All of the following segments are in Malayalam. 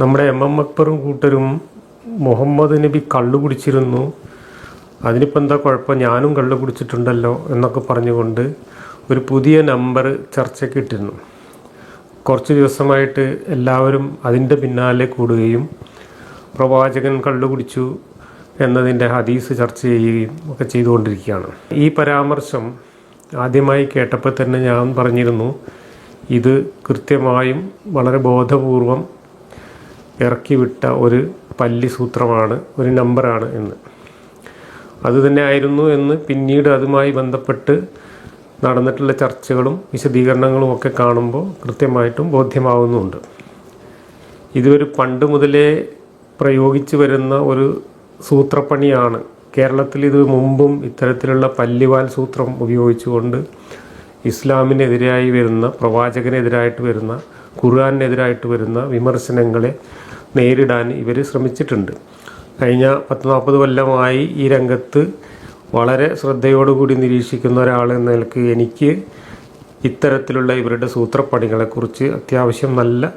നമ്മുടെ എം എം അക്ബറും കൂട്ടരും മുഹമ്മദ് നബി കള്ളു കുടിച്ചിരുന്നു. അതിനിപ്പോൾ എന്താ കുഴപ്പം? ഞാനും കള്ളു കുടിച്ചിട്ടുണ്ടല്ലോ എന്നൊക്കെ പറഞ്ഞുകൊണ്ട് ഒരു പുതിയ നമ്പർ ചർച്ചയ്ക്ക് ഇട്ടിരുന്നു. കുറച്ച് ദിവസമായിട്ട് എല്ലാവരും അതിന്റെ പിന്നാലെ കൂടുകയും പ്രവാചകൻ കള്ളു കുടിച്ചു എന്നതിന്റെ ഹദീസ് ചർച്ച ചെയ്യുകയും ഒക്കെ ചെയ്തുകൊണ്ടിരിക്കുകയാണ്. ഈ പരാമർശം ആദ്യമായി കേട്ടപ്പോൾ തന്നെ ഞാൻ പറഞ്ഞിരുന്നു ഇത് കൃത്യമായും വളരെ ബോധപൂർവം ഇറക്കി വിട്ട ഒരു പല്ലി സൂത്രമാണ് ഒരു നമ്പറാണ് എന്ന്. അതുതന്നെ ആയിരുന്നു എന്ന് പിന്നീട് അതുമായി ബന്ധപ്പെട്ട് നടന്നിട്ടുള്ള ചർച്ചകളും വിശദീകരണങ്ങളും ഒക്കെ കാണുമ്പോൾ കൃത്യമായിട്ടും ബോധ്യമാവുന്നുണ്ട്. ഇതൊരു പണ്ട് മുതലേ പ്രയോഗിച്ചു വരുന്ന ഒരു സൂത്രപ്പണിയാണ്. കേരളത്തിൽ ഇത് മുമ്പും ഇത്തരത്തിലുള്ള പല്ലിവാൽ സൂത്രം ഉപയോഗിച്ചുകൊണ്ട് ഇസ്ലാമിനെതിരായി വരുന്ന പ്രവാചകനെതിരായിട്ട് വരുന്ന ഖുർആാനെതിരായിട്ട് വരുന്ന വിമർശനങ്ങളെ നേരിടാൻ ഇവർ ശ്രമിച്ചിട്ടുണ്ട്. കഴിഞ്ഞ പത്ത് നാൽപ്പത് കൊല്ലമായി ഈ രംഗത്ത് വളരെ ശ്രദ്ധയോടുകൂടി നിരീക്ഷിക്കുന്ന ഒരാൾ എന്ന നിലയ്ക്ക് എനിക്ക് ഇത്തരത്തിലുള്ള ഇവരുടെ സൂത്രപ്പണികളെക്കുറിച്ച് അത്യാവശ്യം നല്ല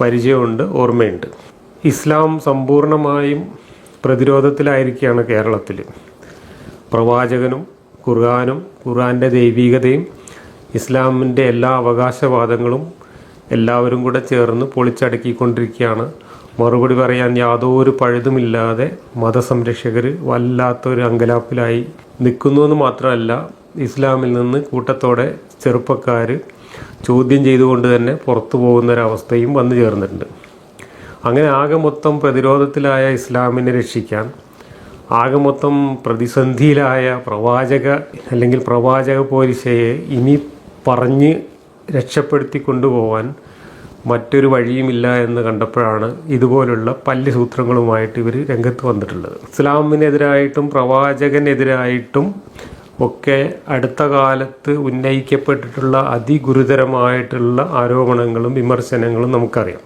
പരിചയമുണ്ട് ഓർമ്മയുണ്ട്. ഇസ്ലാം സമ്പൂർണമായും പ്രതിരോധത്തിലായിരിക്കുകയാണ് കേരളത്തിൽ പ്രവാചകനും ഖുർആാനും ഖുർആാന്റെ ദൈവികതയും ഇസ്ലാമിന്റെ എല്ലാ അവകാശവാദങ്ങളും എല്ലാവരും കൂടെ ചേർന്ന് പൊളിച്ചടക്കിക്കൊണ്ടിരിക്കുകയാണ്. മറുപടി പറയാൻ യാതൊരു പഴുതുമില്ലാതെ മതസംരക്ഷകർ വല്ലാത്തൊരു അങ്കലാപ്പിലായി നിൽക്കുന്നു എന്ന് മാത്രമല്ല ഇസ്ലാമിൽ നിന്ന് കൂട്ടത്തോടെ ചെറുപ്പക്കാർ ചോദ്യം ചെയ്തുകൊണ്ട് തന്നെ പുറത്തു പോകുന്നൊരവസ്ഥയും വന്നു ചേർന്നിട്ടുണ്ട്. അങ്ങനെ ആകെ മൊത്തം പ്രതിരോധത്തിലായ ഇസ്ലാമിനെ രക്ഷിക്കാൻ ആകെ മൊത്തം പ്രതിസന്ധിയിലായ പ്രവാചക അല്ലെങ്കിൽ പ്രവാചക പോലീസയെ ഇനി പറഞ്ഞ് രക്ഷപ്പെടുത്തി കൊണ്ടുപോകാൻ മറ്റൊരു വഴിയുമില്ല എന്ന് കണ്ടപ്പോഴാണ് ഇതുപോലുള്ള പല്ല് സൂത്രങ്ങളുമായിട്ട് ഇവർ രംഗത്ത് വന്നിട്ടുള്ളത്. ഇസ്ലാമിനെതിരായിട്ടും പ്രവാചകനെതിരായിട്ടും ഒക്കെ അടുത്ത കാലത്ത് ഉന്നയിക്കപ്പെട്ടിട്ടുള്ള അതിഗുരുതരമായിട്ടുള്ള ആരോപണങ്ങളും വിമർശനങ്ങളും നമുക്കറിയാം.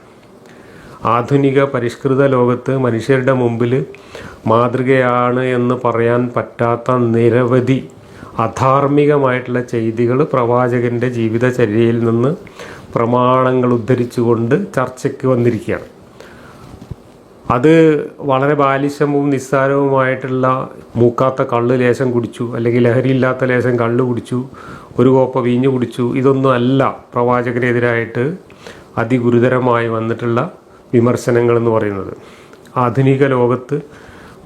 ആധുനിക പരിഷ്കൃത ലോകത്ത് മനുഷ്യരുടെ മുമ്പിൽ മാതൃകയാണ് എന്ന് പറയാൻ പറ്റാത്ത നിരവധി അധാർമികമായിട്ടുള്ള ചെയ്തികൾ പ്രവാചകന്റെ ജീവിതചര്യയിൽ നിന്ന് പ്രമാണങ്ങൾ ഉദ്ധരിച്ചുകൊണ്ട് ചർച്ചയ്ക്ക് വന്നിരിക്കുകയാണ്. അത് വളരെ ബാലിശവും നിസ്സാരവുമായിട്ടുള്ള മൂക്കാത്ത കള്ള് ലേശം കുടിച്ചു അല്ലെങ്കിൽ ലഹരിയില്ലാത്ത ലേശം കള്ള് കുടിച്ചു ഒരു കോപ്പ വീഞ്ഞു കുടിച്ചു ഇതൊന്നും അല്ല പ്രവാചകനെതിരായിട്ട് അതിഗുരുതരമായി വന്നിട്ടുള്ള വിമർശനങ്ങൾ എന്ന് പറയുന്നത്. ആധുനിക ലോകത്ത്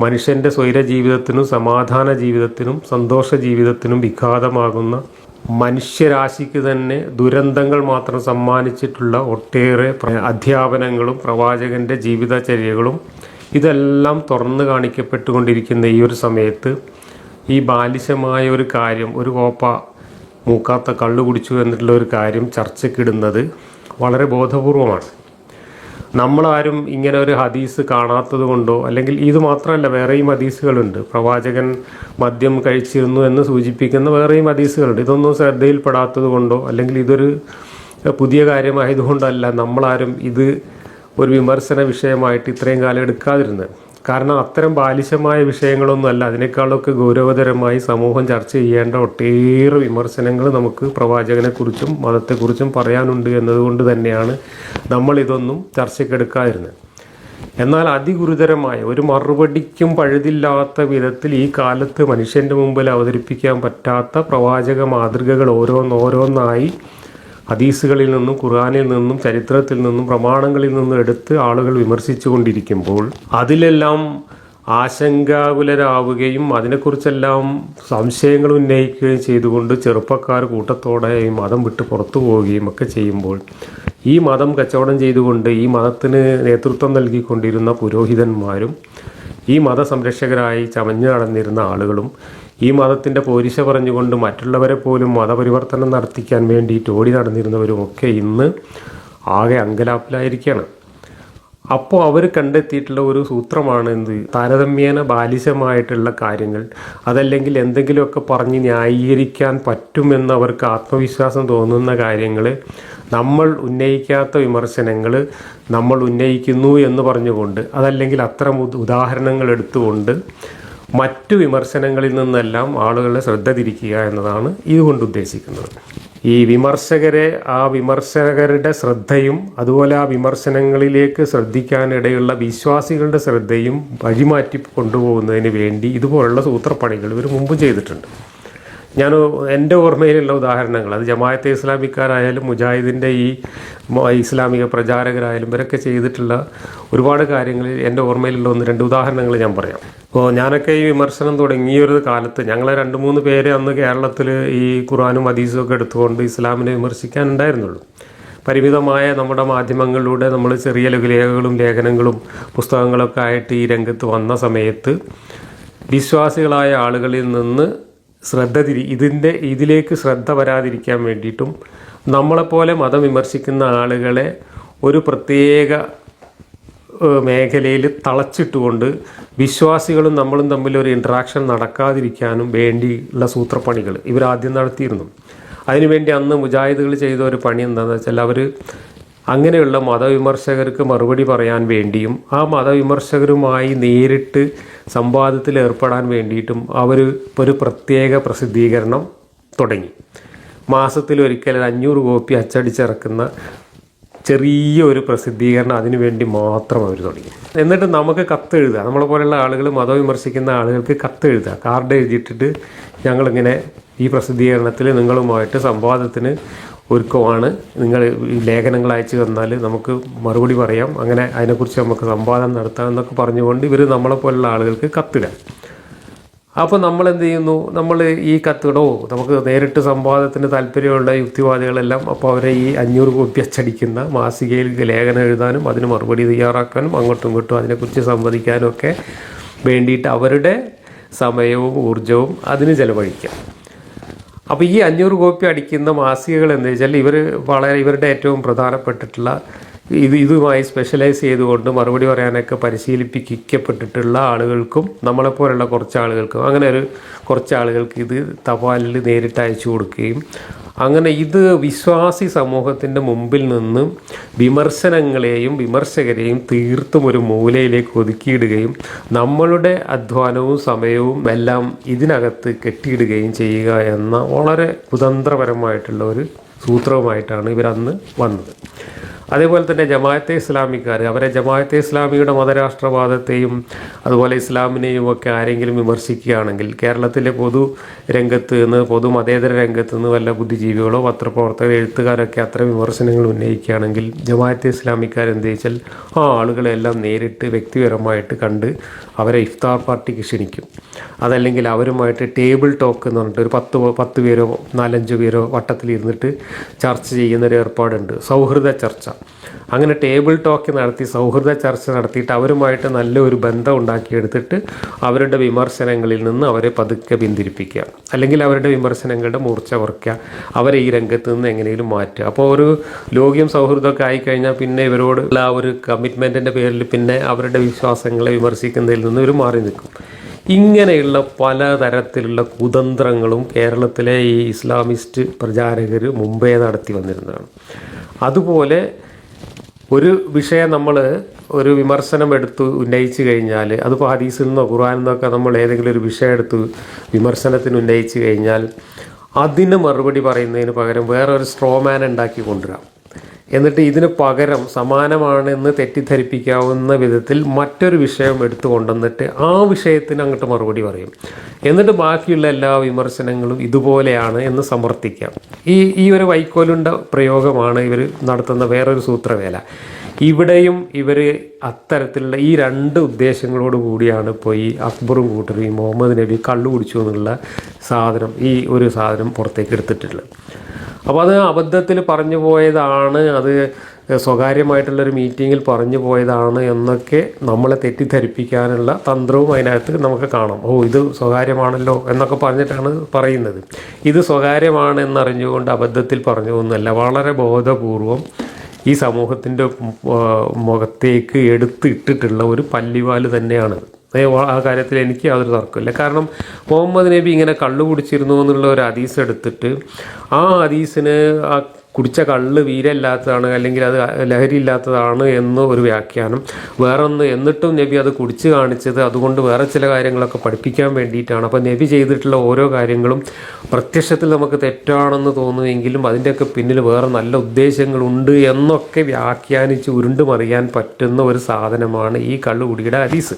മനുഷ്യന്റെ സ്വൈര ജീവിതത്തിനും സമാധാന ജീവിതത്തിനും സന്തോഷ ജീവിതത്തിനും വിഘാതമാകുന്ന മനുഷ്യരാശിക്ക് തന്നെ ദുരന്തങ്ങൾ മാത്രം സമ്മാനിച്ചിട്ടുള്ള ഒട്ടേറെ അധ്യാപനങ്ങളും പ്രവാചകന്റെ ജീവിതചര്യകളും ഇതെല്ലാം തുറന്നു കാണിക്കപ്പെട്ടുകൊണ്ടിരിക്കുന്ന ഈ ഒരു സമയത്ത് ഈ ബാലിശമായ ഒരു കാര്യം ഒരു കോപ്പ മൂക്കാത്ത കള്ളു കുടിച്ചു എന്നിട്ടുള്ള ഒരു കാര്യം ചർച്ചയ്ക്കിടുന്നത് വളരെ ബോധപൂർവമാണ്. നമ്മളാരും ഇങ്ങനെ ഒരു ഹദീസ് കാണാത്തത് കൊണ്ടോ അല്ലെങ്കിൽ ഇത് മാത്രമല്ല വേറെയും ഹദീസുകളുണ്ട്. പ്രവാചകൻ മദ്യം കഴിച്ചിരുന്നു എന്ന് സൂചിപ്പിക്കുന്ന വേറെയും ഹദീസുകളുണ്ട്. ഇതൊന്നും ശ്രദ്ധയിൽപ്പെടാത്തത് കൊണ്ടോ അല്ലെങ്കിൽ ഇതൊരു പുതിയ കാര്യമായതുകൊണ്ടല്ല നമ്മളാരും ഇത് ഒരു വിമർശന വിഷയമായിട്ട് ഇത്രയും കാലം എടുക്കാതിരുന്നത്. കാരണം അത്തരം ബാലിശമായ വിഷയങ്ങളൊന്നും അല്ല അതിനേക്കാളൊക്കെ ഗൗരവതരമായി സമൂഹം ചർച്ച ചെയ്യേണ്ട ഒട്ടേറെ വിമർശനങ്ങൾ നമുക്ക് പ്രവാചകനെക്കുറിച്ചും മതത്തെക്കുറിച്ചും പറയാനുണ്ട് എന്നതുകൊണ്ട് തന്നെയാണ് നമ്മൾ ഇതൊന്നും ചർച്ചയ്ക്കെടുക്കാതിരുന്നത്. എന്നാൽ അതിഗുരുതരമായ ഒരു മറുപടിക്കും പഴുതില്ലാത്ത വിധത്തിൽ ഈ കാലത്ത് മനുഷ്യന്റെ മുമ്പിൽ അവതരിപ്പിക്കാൻ പറ്റാത്ത പ്രവാചക മാതൃകകൾ ഓരോന്നോരോന്നായി ഹദീസുകളിൽ നിന്നും ഖുർആാനിൽ നിന്നും ചരിത്രത്തിൽ നിന്നും പ്രമാണങ്ങളിൽ നിന്നും എടുത്ത് ആളുകൾ വിമർശിച്ചു കൊണ്ടിരിക്കുമ്പോൾ അതിലെല്ലാം ആശങ്കാകുലരാവുകയും അതിനെക്കുറിച്ചെല്ലാം സംശയങ്ങൾ ഉന്നയിക്കുകയും ചെയ്തുകൊണ്ട് ചെറുപ്പക്കാർ കൂട്ടത്തോടെ ഈ മതം വിട്ട് പുറത്തു പോവുകയും ഒക്കെ ചെയ്യുമ്പോൾ ഈ മതം കച്ചവടം ചെയ്തുകൊണ്ട് ഈ മതത്തിന് നേതൃത്വം നൽകിക്കൊണ്ടിരുന്ന പുരോഹിതന്മാരും ഈ മതസംരക്ഷകരായി ചമഞ്ഞു നടന്നിരുന്ന ആളുകളും ഈ മതത്തിന്റെ പോരിശ പറഞ്ഞുകൊണ്ട് മറ്റുള്ളവരെ പോലും മതപരിവർത്തനം നടത്തിക്കാൻ വേണ്ടിയിട്ട് ഓടി നടന്നിരുന്നവരുമൊക്കെ ഇന്ന് ആകെ അങ്കലാപ്പിലായിരിക്കുകയാണ്. അപ്പോൾ അവർ കണ്ടെത്തിയിട്ടുള്ള ഒരു സൂത്രമാണ് എന്ത്? താരതമ്യേന ബാലിശമായിട്ടുള്ള കാര്യങ്ങൾ. അതല്ലെങ്കിൽ എന്തെങ്കിലുമൊക്കെ പറഞ്ഞ് ന്യായീകരിക്കാൻ പറ്റുമെന്ന് അവർക്ക് ആത്മവിശ്വാസം തോന്നുന്ന കാര്യങ്ങൾ നമ്മൾ ഉന്നയിക്കാത്ത വിമർശനങ്ങൾ നമ്മൾ ഉന്നയിക്കുന്നു എന്ന് പറഞ്ഞുകൊണ്ട് അതല്ലെങ്കിൽ അത്തരം ഉദാഹരണങ്ങൾ എടുത്തുകൊണ്ട് മറ്റു വിമർശനങ്ങളിൽ നിന്നെല്ലാം ആളുകളെ ശ്രദ്ധ തിരിക്കുക എന്നതാണ് ഇതുകൊണ്ട് ഉദ്ദേശിക്കുന്നത്. ഈ വിമർശകരെ ആ വിമർശകരുടെ ശ്രദ്ധയും അതുപോലെ ആ വിമർശനങ്ങളിലേക്ക് ശ്രദ്ധിക്കാനിടയുള്ള വിശ്വാസികളുടെ ശ്രദ്ധയും വഴിമാറ്റി കൊണ്ടുപോകുന്നതിന് വേണ്ടി ഇതുപോലുള്ള സൂത്രപ്പണികൾ ഇവർ മുമ്പ് ചെയ്തിട്ടുണ്ട്. ഞാൻ എന്റെ ഓർമ്മയിലുള്ള ഉദാഹരണങ്ങൾ അത് ജമാഅത്തെ ഇസ്ലാമിക്കാരായാലും മുജാഹിദിന്റെ ഈ ഇസ്ലാമിക പ്രചാരകരായാലും ഇവരൊക്കെ ചെയ്തിട്ടുള്ള ഒരുപാട് കാര്യങ്ങളിൽ എന്റെ ഓർമ്മയിലുള്ള ഒന്ന് രണ്ട് ഉദാഹരണങ്ങൾ ഞാൻ പറയാം. അപ്പോൾ ഞാനൊക്കെ ഈ വിമർശനം തുടങ്ങിയൊരു കാലത്ത് ഞങ്ങളെ രണ്ട് മൂന്ന് പേര് അന്ന് കേരളത്തിൽ ഈ ഖുറാനും ഹദീസും ഒക്കെ എടുത്തുകൊണ്ട് ഇസ്ലാമിനെ വിമർശിക്കാൻ ഉണ്ടായിരുന്നുള്ളൂ. പരിമിതമായ നമ്മുടെ മാധ്യമങ്ങളിലൂടെ നമ്മൾ ചെറിയ ലഘുലേഖകളും ലേഖനങ്ങളും പുസ്തകങ്ങളൊക്കെ ആയിട്ട് ഈ രംഗത്ത് വന്ന സമയത്ത് വിശ്വാസികളായ ആളുകളിൽ നിന്ന് ശ്രദ്ധ തിരി ഇതിന്റെ ഇതിലേക്ക് ശ്രദ്ധ വരാതിരിക്കാൻ വേണ്ടിയിട്ടും നമ്മളെപ്പോലെ മതം വിമർശിക്കുന്ന ആളുകളെ ഒരു പ്രത്യേക മേഖലയിൽ തളച്ചിട്ടുകൊണ്ട് വിശ്വാസികളും നമ്മളും തമ്മിൽ ഒരു ഇൻട്രാക്ഷൻ നടക്കാതിരിക്കാനും വേണ്ടിയുള്ള സൂത്രപ്പണികൾ ഇവരാദ്യം നടത്തിയിരുന്നു. അതിനുവേണ്ടി അന്ന് മുജാഹിദുകൾ ചെയ്ത ഒരു പണി എന്താണെന്ന് വെച്ചാൽ അവർ അങ്ങനെയുള്ള മതവിമർശകർക്ക് മറുപടി പറയാൻ വേണ്ടിയും ആ മതവിമർശകരുമായി നേരിട്ട് സംവാദത്തിൽ ഏർപ്പെടാൻ വേണ്ടിയിട്ടും അവർ ഒരു പ്രത്യേക പ്രസിദ്ധീകരണം തുടങ്ങി. മാസത്തിൽ ഒരിക്കൽ ഒരു അഞ്ഞൂറ് കോപ്പി അച്ചടിച്ചിറക്കുന്ന ചെറിയ ഒരു പ്രസിദ്ധീകരണം അതിനു വേണ്ടി മാത്രം അവർ തുടങ്ങി. എന്നിട്ട് നമുക്ക് കത്ത് എഴുതുക. നമ്മളെ പോലെയുള്ള ആളുകൾ മതം വിമർശിക്കുന്ന ആളുകൾക്ക് കത്ത് എഴുതുക. കാർഡ് എഴുതിയിട്ടിട്ട് ഞങ്ങളിങ്ങനെ ഈ പ്രസിദ്ധീകരണത്തിൽ നിങ്ങളുമായിട്ട് സംവാദത്തിന് ഒരുക്കമാണ്. നിങ്ങൾ ലേഖനങ്ങൾ അയച്ചു തന്നാൽ നമുക്ക് മറുപടി പറയാം. അങ്ങനെ അതിനെക്കുറിച്ച് നമുക്ക് സംവാദം നടത്താം എന്നൊക്കെ പറഞ്ഞുകൊണ്ട് ഇവർ നമ്മളെ പോലുള്ള ആളുകൾക്ക് കത്തുക അപ്പോൾ നമ്മൾ എന്ത് ചെയ്യുന്നു? നമ്മൾ ഈ കത്തിടോ നമുക്ക് നേരിട്ട് സംവാദത്തിന് താല്പര്യമുള്ള യുക്തിവാദികളെല്ലാം അപ്പോൾ അവരെ ഈ അഞ്ഞൂറ് കോപ്പി അച്ചടിക്കുന്ന മാസികയിൽ ലേഖനം എഴുതാനും അതിന് മറുപടി തയ്യാറാക്കാനും അങ്ങോട്ടും ഇങ്ങോട്ടും അതിനെക്കുറിച്ച് സംവദിക്കാനും ഒക്കെ വേണ്ടിയിട്ട് അവരുടെ സമയവും ഊർജവും അതിന് ചെലവഴിക്കാം. അപ്പോൾ ഈ അഞ്ഞൂറ് കോപ്പി അടിക്കുന്ന മാസികകൾ എന്താ വെച്ചാൽ ഇവർ വളരെ ഇവരുടെ ഏറ്റവും പ്രധാനപ്പെട്ടിട്ടുള്ള ഇത് ഇതുമായി സ്പെഷ്യലൈസ് ചെയ്തുകൊണ്ട് മറുപടി പറയാനൊക്കെ പരിശീലിപ്പിക്കപ്പെട്ടിട്ടുള്ള ആളുകൾക്കും നമ്മളെപ്പോലുള്ള കുറച്ച് ആളുകൾക്കും അങ്ങനെ ഒരു കുറച്ച് ആളുകൾക്ക് ഇത് തപാലിൽ നേരിട്ട് അയച്ചു കൊടുക്കുകയും അങ്ങനെ ഇത് വിശ്വാസി സമൂഹത്തിന്റെ മുമ്പിൽ നിന്ന് വിമർശനങ്ങളെയും വിമർശകരെയും തീർത്തും ഒരു മൂലയിലേക്ക് ഒതുക്കിയിടുകയും നമ്മളുടെ അധ്വാനവും സമയവും എല്ലാം ഇതിനകത്ത് കെട്ടിയിടുകയും ചെയ്യുക എന്ന വളരെ കുതന്ത്രപരമായിട്ടുള്ള ഒരു സൂത്രവുമായിട്ടാണ് ഇവരന്ന് വന്നത്. അതേപോലെ തന്നെ ജമാഅത്തെ ഇസ്ലാമിക്കാർ അവരെ ജമാഅത്തെ ഇസ്ലാമിയുടെ മതരാഷ്ട്രവാദത്തെയും അതുപോലെ ഇസ്ലാമിനെയും ഒക്കെ ആരെങ്കിലും വിമർശിക്കുകയാണെങ്കിൽ കേരളത്തിലെ പൊതു രംഗത്ത് നിന്ന് പൊതു മതേതര രംഗത്ത് നിന്ന് വല്ല ബുദ്ധിജീവികളോ പത്രപ്രവർത്തകർ എഴുത്തുകാരൊക്കെ അത്ര വിമർശനങ്ങൾ ഉന്നയിക്കുകയാണെങ്കിൽ ജമാഅത്തെ ഇസ്ലാമിക്കാർ എന്ത് വെച്ചാൽ ആ ആളുകളെല്ലാം നേരിട്ട് വ്യക്തിപരമായിട്ട് കണ്ട് അവരെ ഇഫ്താർ പാർട്ടിക്ക് ക്ഷണിക്കും. അതല്ലെങ്കിൽ അവരുമായിട്ട് ടേബിൾ ടോക്ക് എന്ന് പറഞ്ഞിട്ട് ഒരു പത്ത് പത്ത് പേരോ നാലഞ്ച് പേരോ വട്ടത്തിലിരുന്നിട്ട് ചർച്ച ചെയ്യുന്നൊരു ഏർപ്പാടുണ്ട്. സൗഹൃദ ചർച്ച. അങ്ങനെ ടേബിൾ ടോക്ക് നടത്തി സൗഹൃദ ചർച്ച നടത്തിയിട്ട് അവരുമായിട്ട് നല്ലൊരു ബന്ധം ഉണ്ടാക്കിയെടുത്തിട്ട് അവരുടെ വിമർശനങ്ങളിൽ നിന്ന് അവരെ പതുക്കെ പിന്തിരിപ്പിക്കുക. അല്ലെങ്കിൽ അവരുടെ വിമർശനങ്ങളുടെ മൂർച്ച കുറയ്ക്കുക. അവരെ ഈ രംഗത്ത് നിന്ന് എങ്ങനെയും മാറ്റുക. അപ്പോൾ ഒരു ലോകിയും സൗഹൃദമൊക്കെ ആയിക്കഴിഞ്ഞാൽ പിന്നെ ഇവരോട് ആ ഒരു കമ്മിറ്റ്മെന്റിന്റെ പേരിൽ പിന്നെ അവരുടെ വിശ്വാസങ്ങളെ വിമർശിക്കുന്നതിൽ നിന്ന് ഇവർ മാറി നിൽക്കും. ഇങ്ങനെയുള്ള പലതരത്തിലുള്ള കുതന്ത്രങ്ങളും കേരളത്തിലെ ഈ ഇസ്ലാമിസ്റ്റ് പ്രചാരകർ മുമ്പേ നടത്തി വന്നിരുന്നതാണ്. അതുപോലെ ഒരു വിഷയം നമ്മൾ ഒരു വിമർശനം എടുത്ത് ഉന്നയിച്ചു കഴിഞ്ഞാൽ അതിപ്പോൾ ഹദീസിൽ നിന്നോ ഖുർആനിൽ നിന്നൊക്കെ നമ്മൾ ഏതെങ്കിലും ഒരു വിഷയം എടുത്ത് വിമർശനത്തിന് ഉന്നയിച്ചു കഴിഞ്ഞാൽ അതിന് മറുപടി പറയുന്നതിന് പകരം വേറൊരു സ്ട്രോമാൻ ഉണ്ടാക്കി കൊണ്ടുവരാം. എന്നിട്ട് ഇതിന് പകരം സമാനമാണെന്ന് തെറ്റിദ്ധരിപ്പിക്കാവുന്ന വിധത്തിൽ മറ്റൊരു വിഷയം എടുത്തു കൊണ്ടുവന്നിട്ട് ആ വിഷയത്തിന് അങ്ങോട്ട് മറുപടി പറയും. എന്നിട്ട് ബാക്കിയുള്ള എല്ലാ വിമർശനങ്ങളും ഇതുപോലെയാണ് എന്ന് സമർത്ഥിക്കാം. ഈ ഈ ഒരു വൈക്കോലുണ്ട പ്രയോഗമാണ് ഇവർ നടത്തുന്ന വേറൊരു സൂത്രവേല. ഇവിടെയും ഇവർ അത്തരത്തിലുള്ള ഈ രണ്ട് ഉദ്ദേശങ്ങളോട് കൂടിയാണ് ഇപ്പോൾ ഈ അക്ബറും കൂട്ടരും ഈ മുഹമ്മദ് നബി കള്ളു കുടിച്ചു എന്നുള്ള സാധനം ഈ ഒരു സാധനം പുറത്തേക്ക് എടുത്തിട്ടുള്ളത്. അപ്പോൾ അത് അബദ്ധത്തിൽ പറഞ്ഞു പോയതാണ് അത് സ്വകാര്യമായിട്ടുള്ളൊരു മീറ്റിങ്ങിൽ പറഞ്ഞു പോയതാണ് എന്നൊക്കെ നമ്മളെ തെറ്റിദ്ധരിപ്പിക്കാനുള്ള തന്ത്രവും അതിനകത്ത് നമുക്ക് കാണാം. ഓ ഇത് സ്വകാര്യമാണല്ലോ എന്നൊക്കെ പറഞ്ഞിട്ടാണ് പറയുന്നത്. ഇത് സ്വകാര്യമാണ് എന്നറിഞ്ഞുകൊണ്ട് അബദ്ധത്തിൽ പറഞ്ഞു എന്നല്ല വളരെ ബോധപൂർവം ഈ സമൂഹത്തിന്റെ മുഖത്തേക്ക് എടുത്ത് ഇട്ടിട്ടുള്ള ഒരു പല്ലിവാൽ തന്നെയാണ്. ആ കാര്യത്തിൽ എനിക്ക് യാതൊരു തർക്കമില്ല കാരണം മുഹമ്മദ് നബി ഇങ്ങനെ കള്ളു കുടിച്ചിരുന്നു എന്നുള്ള ഒരു ഹദീസ് എടുത്തിട്ട് ആ ഹദീസിന് ആ കുടിച്ച കള്ള് വീരമില്ലാത്തതാണ് അല്ലെങ്കിൽ അത് ലഹരി ഇല്ലാത്തതാണ് എന്ന് ഒരു വ്യാഖ്യാനം. വേറൊന്ന് എന്നിട്ടും നബി അത് കുടിച്ച് കാണിച്ചത് അതുകൊണ്ട് വേറെ ചില കാര്യങ്ങളൊക്കെ പഠിപ്പിക്കാൻ വേണ്ടിയിട്ടാണ്. അപ്പോൾ നബി ചെയ്തിട്ടുള്ള ഓരോ കാര്യങ്ങളും പ്രത്യക്ഷത്തിൽ നമുക്ക് തെറ്റാണെന്ന് തോന്നുമെങ്കിലും അതിന്റെയൊക്കെ പിന്നിൽ വേറെ നല്ല ഉദ്ദേശങ്ങളുണ്ട് എന്നൊക്കെ വ്യാഖ്യാനിച്ച് ഉരുണ്ടുമറിയാൻ പറ്റുന്ന ഒരു സാധനമാണ് ഈ കള്ളുകുടിയുടെ ഹദീസ്.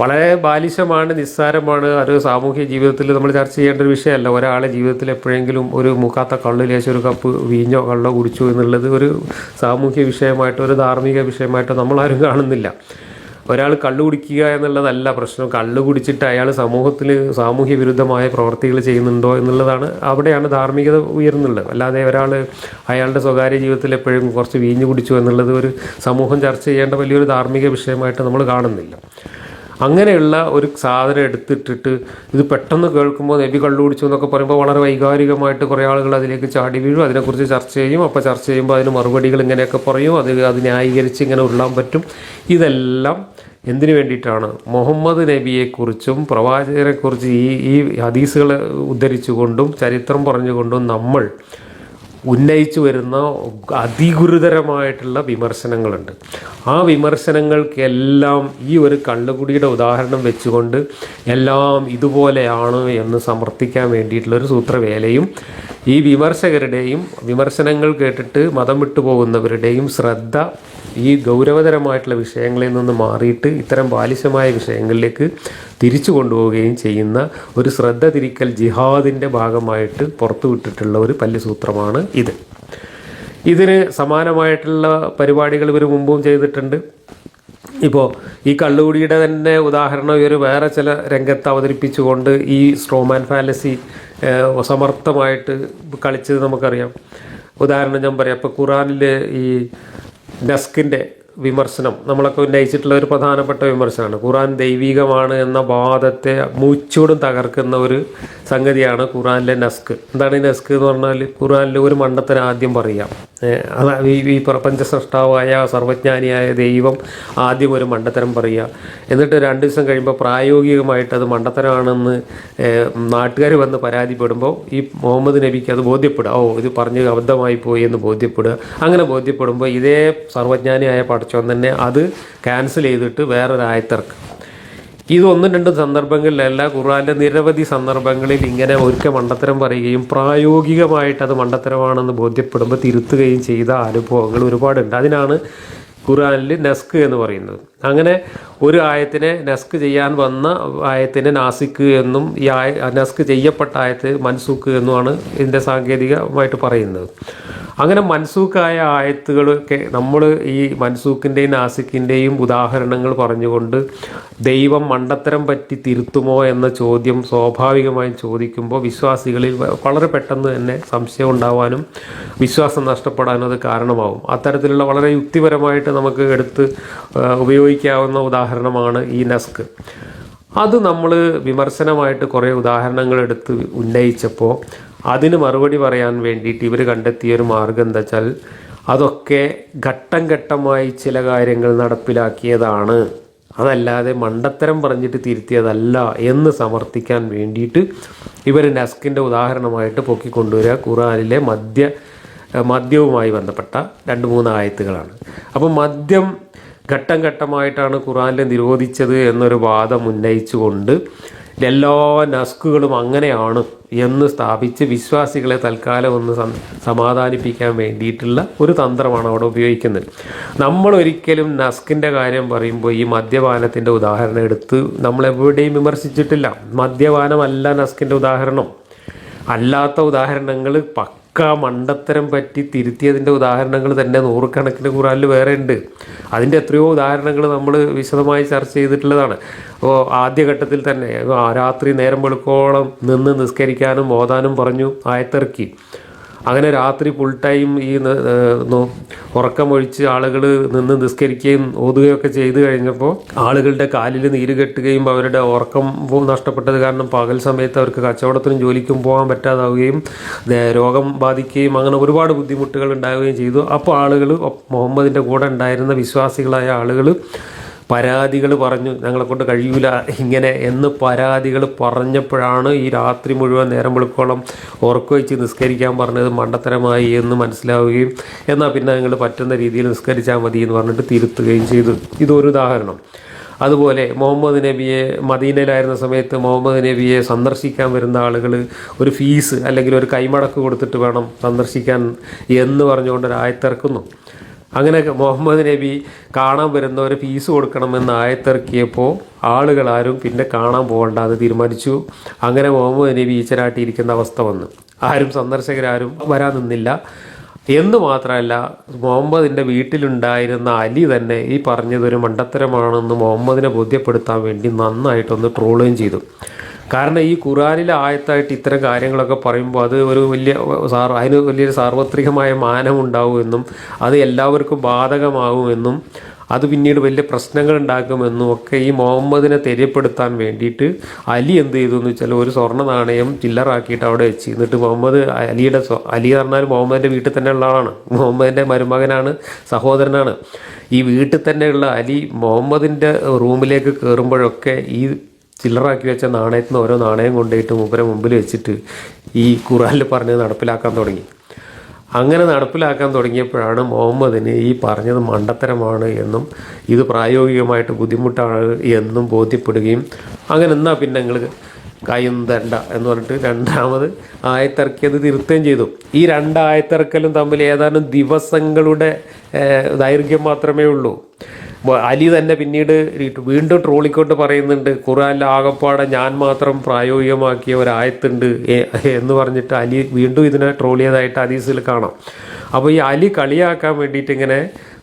വളരെ ബാലിശമാണ് നിസ്സാരമാണ്. അത് സാമൂഹ്യ ജീവിതത്തിൽ നമ്മൾ ചർച്ച ചെയ്യേണ്ട ഒരു വിഷയമല്ല. ഒരാളെ ജീവിതത്തിൽ എപ്പോഴെങ്കിലും ഒരു മുക്കാത്ത കള്ളു ലേശം ഒരു കപ്പ് വീഞ്ഞോ കള്ളോ കുടിച്ചു എന്നുള്ളത് ഒരു സാമൂഹ്യ വിഷയമായിട്ടോ ഒരു ധാർമ്മിക വിഷയമായിട്ടോ നമ്മളാരും കാണുന്നില്ല. ഒരാൾ കള്ളു കുടിക്കുക എന്നുള്ളതല്ല പ്രശ്നം. കള്ളു കുടിച്ചിട്ട് അയാൾ സമൂഹത്തിൽ സാമൂഹ്യ വിരുദ്ധമായ പ്രവർത്തികൾ ചെയ്യുന്നുണ്ടോ എന്നുള്ളതാണ് അവിടെയാണ് ധാർമ്മികത ഉയർന്നുള്ളത് അല്ലാതെ ഒരാൾ അയാളുടെ സ്വകാര്യ ജീവിതത്തിൽ എപ്പോഴും കുറച്ച് വീഞ്ഞു കുടിച്ചു എന്നുള്ളത് ഒരു സമൂഹം ചർച്ച ചെയ്യേണ്ട വലിയൊരു ധാർമ്മിക വിഷയമായിട്ട് നമ്മൾ കാണുന്നില്ല. അങ്ങനെയുള്ള ഒരു സാധനം എടുത്തിട്ടിട്ട് ഇത് പെട്ടെന്ന് കേൾക്കുമ്പോൾ നബി കള്ളു കുടിച്ചു എന്നൊക്കെ പറയുമ്പോൾ വളരെ വൈകാരികമായിട്ട് കുറേ ആളുകൾ അതിലേക്ക് ചാടി വീഴും. അതിനെക്കുറിച്ച് ചർച്ച ചെയ്യും. അപ്പോൾ ചർച്ച ചെയ്യുമ്പോൾ അതിന് മറുപടികൾ ഇങ്ങനെയൊക്കെ പറയും. അത് അത് ന്യായീകരിച്ച് ഇങ്ങനെ ഉരുളാൻ പറ്റും. ഇതെല്ലാം എന്തിനു വേണ്ടിയിട്ടാണ്? മുഹമ്മദ് നബിയെക്കുറിച്ചും പ്രവാചകരെക്കുറിച്ച് ഈ ഈ ഹദീസുകളെ ഉദ്ധരിച്ചുകൊണ്ടും ചരിത്രം പറഞ്ഞുകൊണ്ടും നമ്മൾ ഉന്നയിച്ചു വരുന്ന അതിഗുരുതരമായിട്ടുള്ള വിമർശനങ്ങളുണ്ട്. ആ വിമർശനങ്ങൾക്കെല്ലാം ഈ ഒരു കള്ളുകുടിയുടെ ഉദാഹരണം വെച്ചുകൊണ്ട് എല്ലാം ഇതുപോലെയാണ് എന്ന് സമർത്ഥിക്കാൻ വേണ്ടിയിട്ടുള്ള ഒരു സൂത്രവേലയും ഈ വിമർശകരുടെയും വിമർശനങ്ങൾ കേട്ടിട്ട് മതം വിട്ടുപോകുന്നവരുടെയും ശ്രദ്ധ ഈ ഗൗരവതരമായിട്ടുള്ള വിഷയങ്ങളിൽ നിന്ന് മാറിയിട്ട് ഇത്തരം ബാലിശമായ വിഷയങ്ങളിലേക്ക് തിരിച്ചു കൊണ്ടുപോവുകയും ചെയ്യുന്ന ഒരു ശ്രദ്ധ തിരിക്കൽ ജിഹാദിന്റെ ഭാഗമായിട്ട് പുറത്തുവിട്ടിട്ടുള്ള ഒരു പല്ലുസൂത്രമാണ് ഇത്. ഇതിന് സമാനമായിട്ടുള്ള പരിപാടികൾ ഇവർ മുമ്പും ചെയ്തിട്ടുണ്ട്. ഇപ്പോൾ ഈ കള്ളുകൂടിയുടെ തന്നെ ഉദാഹരണം ഇവർ വേറെ ചില രംഗത്ത് അവതരിപ്പിച്ചുകൊണ്ട് ഈ സ്ട്രോമാൻ ഫാലസി സമർത്ഥമായിട്ട് കളിച്ചത് നമുക്കറിയാം. ഉദാഹരണം ഞാൻ പറയാം. ഇപ്പോൾ ഖുറാനിൽ ഈ നസ്കിന്റെ വിമർശനം. നമ്മളൊക്കെ ഉന്നയിച്ചിട്ടുള്ള ഒരു പ്രധാനപ്പെട്ട വിമർശനമാണ്. ഖുറാൻ ദൈവികമാണ് എന്ന വാദത്തെ മൂച്ചൂടും തകർക്കുന്ന ഒരു സംഗതിയാണ് ഖുറാനിലെ നസ്ക്. എന്താണ് ഈ നസ്ക് എന്ന് പറഞ്ഞാൽ ഖുറാനിലെ ഒരു മണ്ഡത്തിന് ആദ്യം പറയാം. അതായത് അതാ ഈ പ്രപഞ്ച സൃഷ്ടാവായ സർവജ്ഞാനിയായ ദൈവം ആദ്യം ഒരു മണ്ടത്തരം പറയുക. എന്നിട്ട് രണ്ട് ദിവസം കഴിയുമ്പോൾ പ്രായോഗികമായിട്ട് അത് മണ്ടത്തരമാണെന്ന് നാട്ടുകാർ വന്ന് പരാതിപ്പെടുമ്പോൾ ഈ മുഹമ്മദ് നബിക്ക് അത് ബോധ്യപ്പെടുക. ഓ ഇത് പറഞ്ഞ് അബദ്ധമായി പോയി എന്ന് ബോധ്യപ്പെടുക. അങ്ങനെ ബോധ്യപ്പെടുമ്പോൾ ഇതേ സർവജ്ഞാനിയായ പഠിച്ചോൻ തന്നെ അത് ക്യാൻസൽ ചെയ്തിട്ട് വേറൊരായത്തിറക്കും. ഇത് ഒന്നും രണ്ടും സന്ദർഭങ്ങളിലല്ല. ഖുർആന്റെ നിരവധി സന്ദർഭങ്ങളിൽ ഇങ്ങനെ ഒരിക്കൽ മണ്ടത്തരം പറയുകയും പ്രായോഗികമായിട്ട് അത് മണ്ടത്തരമാണെന്ന് ബോധ്യപ്പെടുമ്പോൾ തിരുത്തുകയും ചെയ്ത അനുഭവങ്ങൾ ഒരുപാടുണ്ട്. അതിനാണ് ഖുർആനിൽ നസ്ക് എന്ന് പറയുന്നത്. അങ്ങനെ ഒരു ആയത്തിനെ നസ്ക് ചെയ്യാൻ വന്ന ആയത്തിനെ നാസിക്ക് എന്നും ഈ ആയ നസ്ക് ചെയ്യപ്പെട്ട ആയത്ത് മൻസൂക്ക് എന്നുമാണ് ഇതിന്റെ സാങ്കേതികമായിട്ട് പറയുന്നത്. അങ്ങനെ മൻസൂഖായ ആയത്തുകളൊക്കെ നമ്മൾ ഈ മൻസൂക്കിന്റെയും നാസിക്കിന്റെയും ഉദാഹരണങ്ങൾ പറഞ്ഞുകൊണ്ട് ദൈവം മണ്ടത്തരം പറ്റി തിരുത്തുമോ എന്ന ചോദ്യം സ്വാഭാവികമായും ചോദിക്കുമ്പോൾ വിശ്വാസികളിൽ വളരെ പെട്ടെന്ന് തന്നെ സംശയം ഉണ്ടാവാനും വിശ്വാസം നഷ്ടപ്പെടാനും അത് കാരണമാവും. അത്തരത്തിലുള്ള വളരെ യുക്തിപരമായിട്ട് നമുക്ക് എടുത്ത് ഉപയോഗിക്കാവുന്ന ഉദാഹരണമാണ് ഈ നസ്ക്. അത് നമ്മൾ വിമർശനമായിട്ട് കുറേ ഉദാഹരണങ്ങൾ എടുത്ത് ഉന്നയിച്ചപ്പോൾ അതിന് മറുപടി പറയാൻ വേണ്ടിയിട്ട് ഇവർ കണ്ടെത്തിയ ഒരു മാർഗം എന്താ വെച്ചാൽ അതൊക്കെ ഘട്ടം ഘട്ടമായി ചില കാര്യങ്ങൾ നടപ്പിലാക്കിയതാണ്. അതല്ലാതെ മണ്ടത്തരം പറഞ്ഞിട്ട് തിരുത്തിയതല്ല എന്ന് സമർത്ഥിക്കാൻ വേണ്ടിയിട്ട് ഇവർ നസ്കിന്റെ ഉദാഹരണമായിട്ട് പൊക്കിക്കൊണ്ടുവരിക. ഖുറാനിലെ മദ്യ മദ്യവുമായി ബന്ധപ്പെട്ട രണ്ട് മൂന്ന് ആയത്തുകളാണ്. അപ്പോൾ മദ്യം ഘട്ടം ഘട്ടമായിട്ടാണ് ഖുറാനിൽ നിരോധിച്ചത് എന്നൊരു വാദം ഉന്നയിച്ചുകൊണ്ട് എല്ലാ നസ്കുകളും അങ്ങനെയാണ് എന്ന് സ്ഥാപിച്ച് വിശ്വാസികളെ തൽക്കാലം ഒന്ന് സമാധാനിപ്പിക്കാൻ വേണ്ടിയിട്ടുള്ള ഒരു തന്ത്രമാണ് അവിടെ ഉപയോഗിക്കുന്നത്. നമ്മൾ ഒരിക്കലും നസ്കിന്റെ കാര്യം പറയുമ്പോൾ ഈ മദ്യപാനത്തിന്റെ ഉദാഹരണം എടുത്ത് നമ്മൾ എവിടെയും വിമർശിച്ചിട്ടില്ല. മദ്യപാനമല്ല നസ്കിന്റെ ഉദാഹരണം. അല്ലാത്ത ഉദാഹരണങ്ങൾ പക്ക മണ്ടത്തരം പറ്റി തിരുത്തിയതിന്റെ ഉദാഹരണങ്ങൾ തന്നെ നൂറുകണക്കിന് ഖുറാനിൽ വേറെ ഉണ്ട് അതിന്റെ എത്രയോ ഉദാഹരണങ്ങൾ നമ്മൾ വിശദമായി ചർച്ച ചെയ്തിട്ടുള്ളതാണ്. അപ്പോൾ ആദ്യഘട്ടത്തിൽ തന്നെ രാത്രി നേരം വെളുക്കോളം നിന്ന് നിസ്കരിക്കാനും ഓതാനും പറഞ്ഞു ആയത്തിറക്കി. അങ്ങനെ രാത്രി ഫുൾ ടൈം ഈ ഉറക്കമൊഴിച്ച് ആളുകൾ നിന്ന് നിസ്കരിക്കുകയും ഓതുകയൊക്കെ ചെയ്തു കഴിഞ്ഞപ്പോൾ ആളുകളുടെ കാലിൽ നീര് കെട്ടുകയും അവരുടെ ഉറക്കം നഷ്ടപ്പെട്ടത് കാരണം പകൽ സമയത്ത് അവർക്ക് കച്ചവടത്തിനും ജോലിക്കും പോകാൻ പറ്റാതാവുകയും രോഗം ബാധിക്കുകയും അങ്ങനെ ഒരുപാട് ബുദ്ധിമുട്ടുകൾ ഉണ്ടാവുകയും ചെയ്തു. അപ്പോൾ ആളുകൾ മുഹമ്മദിന്റെ കൂടെ ഉണ്ടായിരുന്ന വിശ്വാസികളായ ആളുകൾ പരാതികൾ പറഞ്ഞു ഞങ്ങളെ കൊണ്ട് കഴിയൂല ഇങ്ങനെ എന്ന് പരാതികൾ പറഞ്ഞപ്പോഴാണ് ഈ രാത്രി മുഴുവൻ നേരം വെളുക്കോളം ഉറക്കവെച്ച് നിസ്കരിക്കാൻ പറഞ്ഞത് മണ്ടത്തരമായി എന്ന് മനസ്സിലാവുകയും എന്നാൽ പിന്നെ ഞങ്ങൾ പറ്റുന്ന രീതിയിൽ നിസ്കരിച്ചാൽ മതി എന്ന് പറഞ്ഞിട്ട് തിരുത്തുകയും ചെയ്തു. ഇതൊരു ഉദാഹരണം. അതുപോലെ മുഹമ്മദ് നബിയെ മദീനയിലായിരുന്ന സമയത്ത് മുഹമ്മദ് നബിയെ സന്ദർശിക്കാൻ വരുന്ന ആളുകൾ ഒരു ഫീസ് അല്ലെങ്കിൽ ഒരു കൈമടക്ക് കൊടുത്തിട്ട് വേണം സന്ദർശിക്കാൻ എന്ന് പറഞ്ഞുകൊണ്ട് ഒരു ആയത്തിറക്കുന്നു അങ്ങനെ മുഹമ്മദ് നബി കാണാൻ വരുന്നവർ ഫീസ് കൊടുക്കണമെന്ന് ആയത്തിറക്കിയപ്പോൾ ആളുകളാരും പിന്നെ കാണാൻ പോകണ്ട എന്ന് തീരുമാനിച്ചു. അങ്ങനെ മുഹമ്മദ് നബി ഈച്ചരാട്ടിയിരിക്കുന്ന അവസ്ഥ വന്നു. ആരും സന്ദർശകരാരും വരാൻ നിന്നില്ല. എന്ന് മാത്രമല്ല മുഹമ്മദിന്റെ വീട്ടിലുണ്ടായിരുന്ന അലി തന്നെ ഈ പറഞ്ഞതൊരു മണ്ടത്തരമാണെന്ന് മുഹമ്മദിനെ ബോധ്യപ്പെടുത്താൻ വേണ്ടി നന്നായിട്ടൊന്ന് ട്രോളുകയും ചെയ്തു. കാരണം ഈ ഖുറാനിലെ ആയത്തായിട്ട് ഇത്തരം കാര്യങ്ങളൊക്കെ പറയുമ്പോൾ അത് ഒരു വലിയ സാർ അതിന് വലിയൊരു സാർവത്രികമായ മാനമുണ്ടാവുമെന്നും അത് എല്ലാവർക്കും ബാധകമാകുമെന്നും അത് പിന്നീട് വലിയ പ്രശ്നങ്ങൾ ഉണ്ടാക്കുമെന്നും ഒക്കെ ഈ മുഹമ്മദിനെ തെര്യപ്പെടുത്താൻ വേണ്ടിയിട്ട് അലി എന്ത് ചെയ്തു എന്ന് വെച്ചാൽ ഒരു സ്വർണ നാണയം ചില്ലറാക്കിയിട്ട് അവിടെ വെച്ച്. എന്നിട്ട് മുഹമ്മദ് അലിയുടെ അലി അലി പറഞ്ഞാൽ മുഹമ്മദിന്റെ വീട്ടിൽ തന്നെ ഉള്ള ആളാണ്. മുഹമ്മദിന്റെ മരുമകനാണ് സഹോദരനാണ്. ഈ വീട്ടിൽ തന്നെയുള്ള അലി മുഹമ്മദിന്റെ റൂമിലേക്ക് കയറുമ്പോഴൊക്കെ ഈ ചില്ലറാക്കി വെച്ച നാണയത്തിൽ നിന്ന് ഓരോ നാണയം കൊണ്ടുപോയിട്ട് മൂപ്പരെ മുമ്പിൽ വെച്ചിട്ട് ഈ ഖുറാനിൽ പറഞ്ഞത് നടപ്പിലാക്കാൻ തുടങ്ങി. അങ്ങനെ നടപ്പിലാക്കാൻ തുടങ്ങിയപ്പോഴാണ് മുഹമ്മദിന് ഈ പറഞ്ഞത് മണ്ടത്തരമാണ് എന്നും ഇത് പ്രായോഗികമായിട്ട് ബുദ്ധിമുട്ടാണ് എന്നും ബോധ്യപ്പെടുകയും അങ്ങനെ എന്നാൽ പിന്നെ നിങ്ങൾ കയ്യും തരണ്ട എന്ന് പറഞ്ഞിട്ട് രണ്ടാമത് ആയത്തിറക്കിയത് തിരുത്തുകയും ചെയ്തു. ഈ രണ്ട് ആയത്തിറക്കലും തമ്മിൽ ഏതാനും ദിവസങ്ങളുടെ ദൈർഘ്യം മാത്രമേ ഉള്ളൂ. അലി തന്നെ പിന്നീട് വീണ്ടും ട്രോളിക്കൊണ്ട് പറയുന്നുണ്ട് ഖുറാനിൽ ആകപ്പാടെ ഞാൻ മാത്രം പ്രായോഗികമാക്കിയ ഒരായത്തുണ്ട് എന്ന് പറഞ്ഞിട്ട് അലി വീണ്ടും ഇതിനെ ട്രോൾ ചെയ്തതായിട്ട് ഹദീസിൽ കാണാം. അപ്പോൾ ഈ അലി കളിയാക്കാൻ വേണ്ടിയിട്ട് ഇങ്ങനെ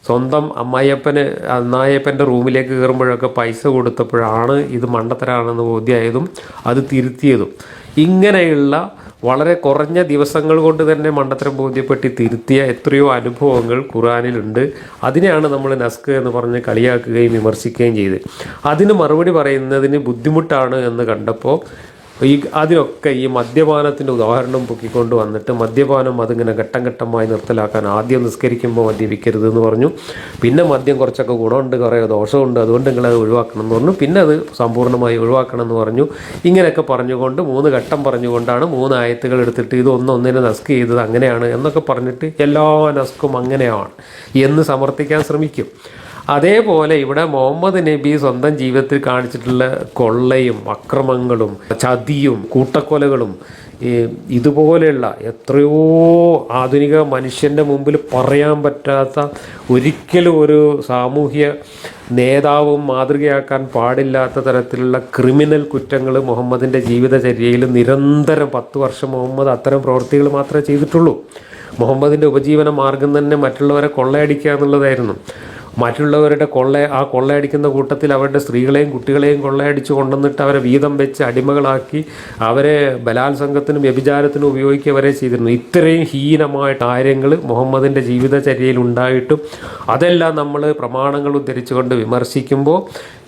സ്വന്തം അമ്മായിയപ്പന് അന്നായപ്പന്റെ റൂമിലേക്ക് കയറുമ്പോഴൊക്കെ പൈസ കൊടുത്തപ്പോഴാണ് ഇത് മണ്ടത്തരാണെന്ന് ബോധ്യമായതും അത് തിരുത്തിയതും. ഇങ്ങനെയുള്ള വളരെ കുറഞ്ഞ ദിവസങ്ങൾ കൊണ്ട് തന്നെ മണ്ടത്തരം ബോധ്യപ്പെട്ട് തിരുത്തിയ എത്രയോ അനുഭവങ്ങൾ ഖുറാനിലുണ്ട് അതിനെയാണ് നമ്മൾ നസ്ക് എന്ന് പറഞ്ഞ് കളിയാക്കുകയും വിമർശിക്കുകയും ചെയ്ത് അതിന് മറുപടി പറയുന്നതിന് ബുദ്ധിമുട്ടാണ് എന്ന് കണ്ടപ്പോൾ ഈ അതിനൊക്കെ ഈ മദ്യപാനത്തിന്റെ ഉദാഹരണം പൊക്കിക്കൊണ്ട് വന്നിട്ട് മദ്യപാനം അതിങ്ങനെ ഘട്ടം ഘട്ടമായി നിർത്തലാക്കാൻ ആദ്യം നിസ്കരിക്കുമ്പോൾ മദ്യപിക്കരുത് എന്ന് പറഞ്ഞു. പിന്നെ മദ്യം കുറച്ചൊക്കെ ഗുണമുണ്ട് കുറേ ദോഷമുണ്ട്. അതുകൊണ്ട് നിങ്ങളത് ഒഴിവാക്കണം എന്ന് പറഞ്ഞു. പിന്നെ അത് സമ്പൂർണമായി ഒഴിവാക്കണം എന്ന് പറഞ്ഞു. ഇങ്ങനെയൊക്കെ പറഞ്ഞുകൊണ്ട് മൂന്ന് ഘട്ടം പറഞ്ഞുകൊണ്ടാണ് മൂന്ന് ആയത്തുകൾ എടുത്തിട്ട് ഇത് ഒന്നൊന്നിനെ നസ്ക് ചെയ്തത് അങ്ങനെയാണ് എന്നൊക്കെ പറഞ്ഞിട്ട് എല്ലാ നസ്കും അങ്ങനെയാണ് എന്ന് സമർത്ഥിക്കാൻ ശ്രമിക്കും. അതേപോലെ ഇവിടെ മുഹമ്മദ് നബി സ്വന്തം ജീവിതത്തിൽ കാണിച്ചിട്ടുള്ള കൊള്ളയും അക്രമങ്ങളും ചതിയും കൂട്ടക്കൊലകളും ഇതുപോലെയുള്ള എത്രയോ ആധുനിക മനുഷ്യന്റെ മുമ്പിൽ പറയാൻ പറ്റാത്ത ഒരിക്കലും ഒരു സാമൂഹ്യ നേതാവും മാതൃകയാക്കാൻ പാടില്ലാത്ത തരത്തിലുള്ള ക്രിമിനൽ കുറ്റങ്ങൾ മുഹമ്മദിന്റെ ജീവിതചര്യയിൽ നിരന്തരം പത്ത് വർഷം മുഹമ്മദ് അത്തരം പ്രവൃത്തികൾ മാത്രമേ ചെയ്തിട്ടുള്ളൂ. മുഹമ്മദിന്റെ ഉപജീവന മാർഗം തന്നെ മറ്റുള്ളവരെ കൊള്ളയടിക്കുക എന്നുള്ളതായിരുന്നു. മറ്റുള്ളവരുടെ കൊള്ള ആ കൊള്ളയടിക്കുന്ന കൂട്ടത്തിൽ അവരുടെ സ്ത്രീകളെയും കുട്ടികളെയും കൊള്ളയടിച്ച് കൊണ്ടുവന്നിട്ട് അവരെ വീതം വെച്ച് അടിമകളാക്കി അവരെ ബലാത്സംഗത്തിനും വ്യഭിചാരത്തിനും ഉപയോഗിക്കുക വരെ ചെയ്തിരുന്നു. ഇത്രയും ഹീനമായ കാര്യങ്ങൾ മുഹമ്മദിന്റെ ജീവിതചര്യയിൽ ഉണ്ടായിട്ടും അതെല്ലാം നമ്മൾ പ്രമാണങ്ങൾ ഉദ്ധരിച്ചുകൊണ്ട് വിമർശിക്കുമ്പോൾ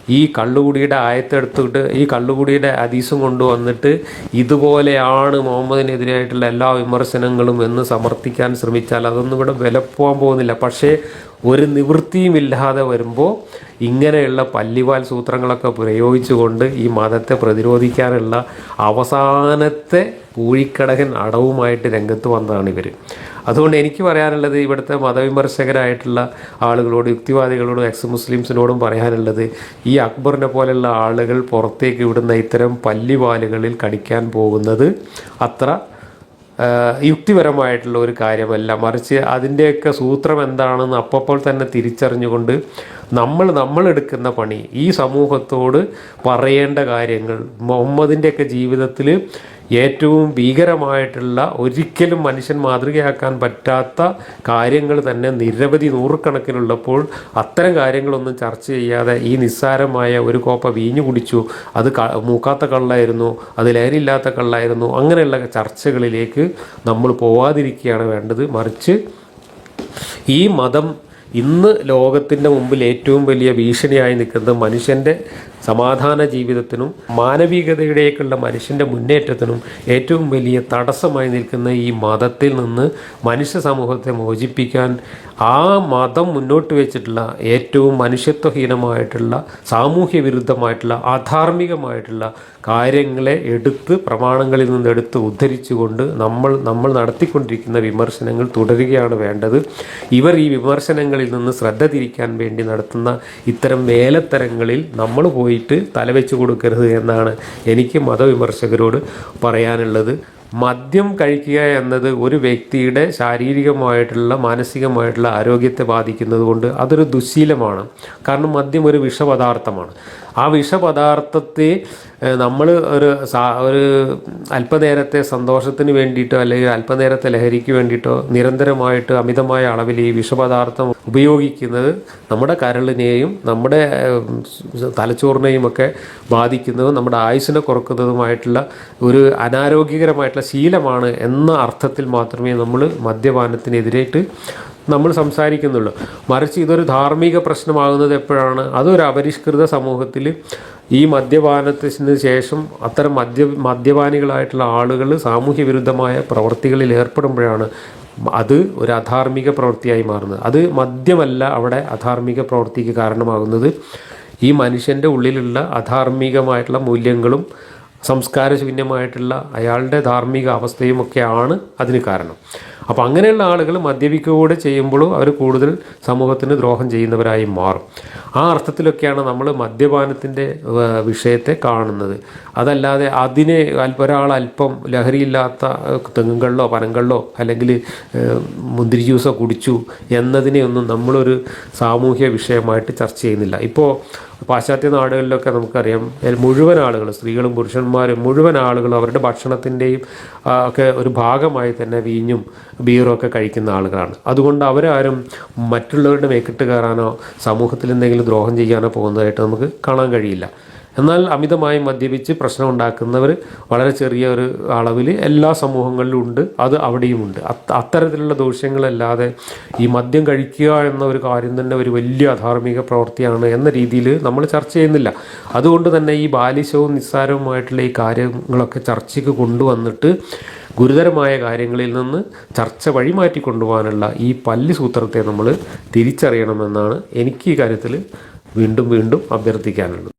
ഈ കള്ളുകുടിയുടെ ആയത്തെടുത്തിട്ട് ഈ കള്ളുകുടിയുടെ അതീസും കൊണ്ടുവന്നിട്ട് ഇതുപോലെയാണ് മുഹമ്മദിനെതിരായിട്ടുള്ള എല്ലാ വിമർശനങ്ങളും എന്ന് സമർത്ഥിക്കാൻ ശ്രമിച്ചാൽ അതൊന്നും ഇവിടെ വിലപ്പോകാൻ പോകുന്നില്ല. പക്ഷേ ഒരു നിവൃത്തിയും ഇല്ലാതെ വരുമ്പോൾ ഇങ്ങനെയുള്ള പല്ലിവാൽ സൂത്രങ്ങളൊക്കെ പ്രയോഗിച്ചുകൊണ്ട് ഈ മതത്തെ പ്രതിരോധിക്കാനുള്ള അവസാനത്തെ പൂഴിക്കടകൻ അടവുമായിട്ട് രംഗത്ത് വന്നതാണ് ഇവർ അതുകൊണ്ട് എനിക്ക് പറയാനുള്ളത് ഇവിടുത്തെ മതവിമർശകരായിട്ടുള്ള ആളുകളോട് യുക്തിവാദികളോടും എക്സ് മുസ്ലിംസിനോടും പറയാനുള്ളത് ഈ അക്ബറിനെ പോലെയുള്ള ആളുകൾ പുറത്തേക്ക് വിടുന്ന ഇത്തരം പല്ലിവാലുകളിൽ കടിക്കാൻ പോകുന്നത് അത്ര യുക്തിപരമായിട്ടുള്ള ഒരു കാര്യമല്ല. മറിച്ച് അതിന്റെയൊക്കെ സൂത്രം എന്താണെന്ന് അപ്പപ്പോൾ തന്നെ തിരിച്ചറിഞ്ഞുകൊണ്ട് നമ്മൾ നമ്മളെടുക്കുന്ന പണി ഈ സമൂഹത്തോട് പറയേണ്ട കാര്യങ്ങൾ മുഹമ്മദിന്റെയൊക്കെ ജീവിതത്തിൽ ഏറ്റവും ഭീകരമായിട്ടുള്ള ഒരിക്കലും മനുഷ്യൻ മാതൃകയാക്കാൻ പറ്റാത്ത കാര്യങ്ങൾ തന്നെ നിരവധി നൂറുകണക്കിനുള്ളപ്പോൾ അത്തരം കാര്യങ്ങളൊന്നും ചർച്ച ചെയ്യാതെ ഈ നിസ്സാരമായ ഒരു കോപ്പ വീഞ്ഞു കുടിച്ചു. അത് മൂക്കാത്ത കള്ളായിരുന്നു. അത് ലഹരിയില്ലാത്ത കള്ളായിരുന്നു. അങ്ങനെയുള്ള ചർച്ചകളിലേക്ക് നമ്മൾ പോവാതിരിക്കുകയാണ് വേണ്ടത്. മറിച്ച് ഈ മതം ഇന്ന് ലോകത്തിന്റെ മുമ്പിൽ ഏറ്റവും വലിയ ഭീഷണിയായി നിൽക്കുന്നത് മനുഷ്യന്റെ സമാധാന ജീവിതത്തിനും മാനവികതയുടേക്കുള്ള മനുഷ്യന്റെ മുന്നേറ്റത്തിനും ഏറ്റവും വലിയ തടസ്സമായി നിൽക്കുന്ന ഈ മതത്തിൽ നിന്ന് മനുഷ്യ സമൂഹത്തെ മോചിപ്പിക്കാൻ ആ മതം മുന്നോട്ട് വെച്ചിട്ടുള്ള ഏറ്റവും മനുഷ്യത്വഹീനമായിട്ടുള്ള സാമൂഹ്യ വിരുദ്ധമായിട്ടുള്ള അധാർമികമായിട്ടുള്ള കാര്യങ്ങളെ എടുത്ത് പ്രമാണങ്ങളിൽ നിന്ന് എടുത്ത് ഉദ്ധരിച്ചുകൊണ്ട് നമ്മൾ നമ്മൾ നടത്തിക്കൊണ്ടിരിക്കുന്ന വിമർശനങ്ങൾ തുടരുകയാണ് വേണ്ടത്. ഇവർ ഈ വിമർശനങ്ങളിൽ നിന്ന് ശ്രദ്ധ തിരിക്കാൻ വേണ്ടി നടത്തുന്ന ഇത്തരം വേലത്തരങ്ങളിൽ നമ്മൾ പോയിട്ട് തലവെച്ച് കൊടുക്കരുത് എന്നാണ് എനിക്ക് മതവിമർശകരോട് പറയാനുള്ളത്. മദ്യം കഴിക്കുക എന്നത് ഒരു വ്യക്തിയുടെ ശാരീരികമായിട്ടുള്ള മാനസികമായിട്ടുള്ള ആരോഗ്യത്തെ ബാധിക്കുന്നത് കൊണ്ട് അതൊരു ദുശീലമാണ്. കാരണം മദ്യം ഒരു വിഷപദാർത്ഥമാണ്. ആ വിഷപദാർത്ഥത്തെ നമ്മൾ ഒരു ഒരു അല്പനേരത്തെ സന്തോഷത്തിന് വേണ്ടിയിട്ടോ അല്ലെങ്കിൽ അല്പനേരത്തെ ലഹരിക്ക് വേണ്ടിയിട്ടോ നിരന്തരമായിട്ട് അമിതമായ അളവിൽ ഈ വിഷപദാർത്ഥം ഉപയോഗിക്കുന്നത് നമ്മുടെ കരളിനെയും നമ്മുടെ തലച്ചോറിനെയും ഒക്കെ ബാധിക്കുന്നതും നമ്മുടെ ആയുസ്സിനെ കുറക്കുന്നതുമായിട്ടുള്ള ഒരു അനാരോഗ്യകരമായിട്ടുള്ള ശീലമാണ് എന്ന അർത്ഥത്തിൽ മാത്രമേ നമ്മൾ മദ്യപാനത്തിനെതിരായിട്ട് നമ്മൾ സംസാരിക്കുന്നുള്ളൂ. മറിച്ച് ഇതൊരു ധാർമ്മിക പ്രശ്നമാകുന്നത് എപ്പോഴാണ്? അതൊരു അപരിഷ്കൃത സമൂഹത്തിൽ ഈ മദ്യപാനത്തിന് ശേഷം അത്തരം മദ്യ മദ്യപാനികളായിട്ടുള്ള ആളുകൾ സാമൂഹ്യ വിരുദ്ധമായ പ്രവർത്തികളിൽ ഏർപ്പെടുമ്പോഴാണ് അത് ഒരു അധാർമിക പ്രവൃത്തിയായി മാറുന്നത്. അത് മദ്യമല്ല അവിടെ അധാർമിക പ്രവൃത്തിക്ക് കാരണമാകുന്നത്. ഈ മനുഷ്യന്റെ ഉള്ളിലുള്ള അധാർമികമായിട്ടുള്ള മൂല്യങ്ങളും സംസ്കാരശൂന്യമായിട്ടുള്ള അയാളുടെ ധാർമ്മിക അവസ്ഥയുമൊക്കെയാണ് അതിന് കാരണം. അപ്പോൾ അങ്ങനെയുള്ള ആളുകൾ മദ്യപിക്കുകൂടെ ചെയ്യുമ്പോഴും അവർ കൂടുതൽ സമൂഹത്തിന് ദ്രോഹം ചെയ്യുന്നവരായി മാറും. ആ അർത്ഥത്തിലൊക്കെയാണ് നമ്മൾ മദ്യപാനത്തിന്റെ വിഷയത്തെ കാണുന്നത്. അതല്ലാതെ അതിനെ ഒരാൾ അല്പം ലഹരിയില്ലാത്ത തെങ്ങുകളിലോ പനങ്ങളിലോ അല്ലെങ്കിൽ മുന്തിരി ജ്യൂസോ കുടിച്ചു എന്നതിനെ ഒന്നും നമ്മളൊരു സാമൂഹ്യ വിഷയമായിട്ട് ചർച്ച ചെയ്യുന്നില്ല. ഇപ്പോൾ പാശ്ചാത്യ നാടുകളിലൊക്കെ നമുക്കറിയാം മുഴുവൻ ആളുകൾ സ്ത്രീകളും പുരുഷന്മാരും മുഴുവൻ ആളുകൾ അവരുടെ ഭക്ഷണത്തിന്റെയും ഒക്കെ ഒരു ഭാഗമായി തന്നെ വീഞ്ഞും ബീറും ഒക്കെ കഴിക്കുന്ന ആളുകളാണ്. അതുകൊണ്ട് അവരാരും മറ്റുള്ളവരുടെ മേക്കിട്ട് കയറാനോ സമൂഹത്തിൽ എന്തെങ്കിലും ദ്രോഹം ചെയ്യാനോ പോകുന്നതായിട്ട് നമുക്ക് കാണാൻ കഴിയില്ല. എന്നാൽ അമിതമായി മദ്യപിച്ച് പ്രശ്നം ഉണ്ടാക്കുന്നവർ വളരെ ചെറിയ ഒരു അളവിൽ എല്ലാ സമൂഹങ്ങളിലും ഉണ്ട്. അത് അവിടെയുമുണ്ട് അത് അത്തരത്തിലുള്ള ദോഷ്യങ്ങളല്ലാതെ ഈ മദ്യം കഴിക്കുക എന്ന ഒരു കാര്യം തന്നെ ഒരു വലിയ അധാർമിക പ്രവൃത്തിയാണ് എന്ന രീതിയിൽ നമ്മൾ ചർച്ച ചെയ്യുന്നില്ല. അതുകൊണ്ട് തന്നെ ഈ ബാലിശവും നിസ്സാരവുമായിട്ടുള്ള ഈ കാര്യങ്ങളൊക്കെ ചർച്ചയ്ക്ക് കൊണ്ടുവന്നിട്ട് ഗുരുതരമായ കാര്യങ്ങളിൽ നിന്ന് ചർച്ച വഴിമാറ്റി കൊണ്ടുപോകാനുള്ള ഈ പല്ലി സൂത്രത്തെ നമ്മൾ തിരിച്ചറിയണമെന്നാണ് എനിക്ക് ഈ കാര്യത്തിൽ വീണ്ടും വീണ്ടും അഭ്യർത്ഥിക്കാനുള്ളത്.